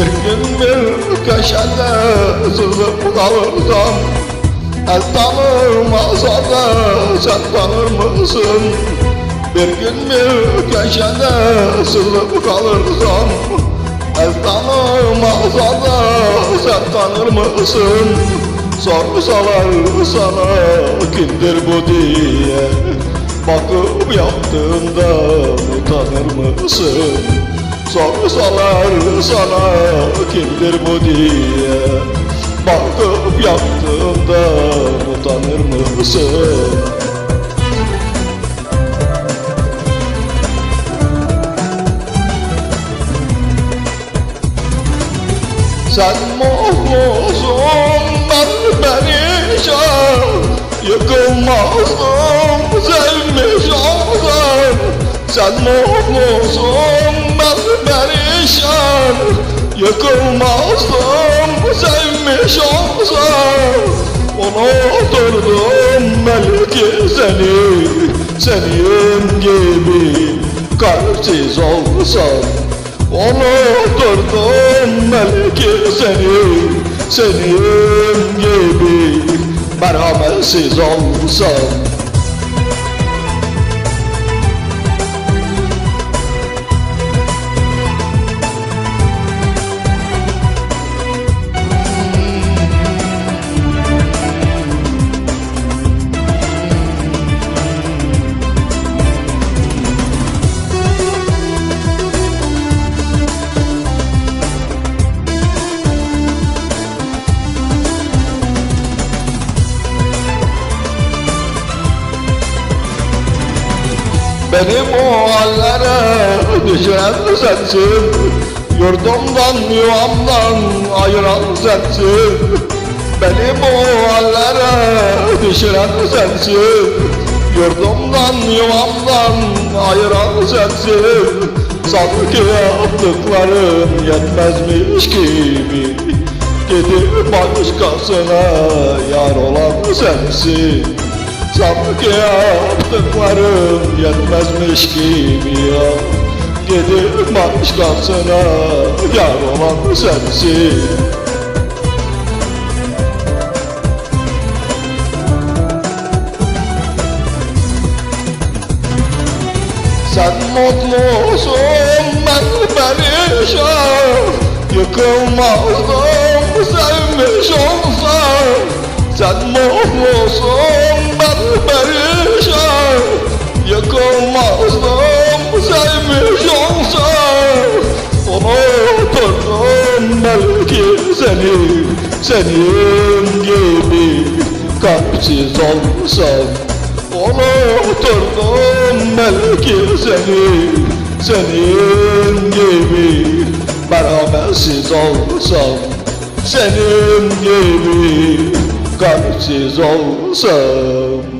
Bir gün bir köşede sızıp kalırsam El tanımasa da sen tanır mısın? Bir gün bir köşede sızıp kalırsam El tanımasa da sen tanır mısın? Sorsalar sana kimdir bu diye Bakıp yaptığında utanır mısın? Sorsalar sana kimdir bu diye Bakıp yaptığında utanır mısın? Sen mutluysun Sen mutluysun ben perişan. Yıkılmazdım sevmiş olsam Unuturdum belki seni Senin gibi kalpsiz olsam. Unuturdum belki seni Senin gibi merhametsiz olsam Beni bu hallere düşüren sensin. Yurdumdan yuvamdan ayıran sensin. Beni bu hallere düşüren sensin. Yurdumdan yuvamdan ayıran sensin. Sanki yaptıklarım yetmezmiş gibi Gidip başkasına yar olan sensin Sanki yaptıklarım yetmezmiş gibi ya. Gidip başkasına yar olan sensin. Sen mutlusun ben perişan. Yıkılmazdım sevmiş olsam. Sen mutlusun Senin gibi kalpsiz olsam Unuturdum belki seni. Senin gibi merhametsiz olsam Senin gibi kalpsiz olsam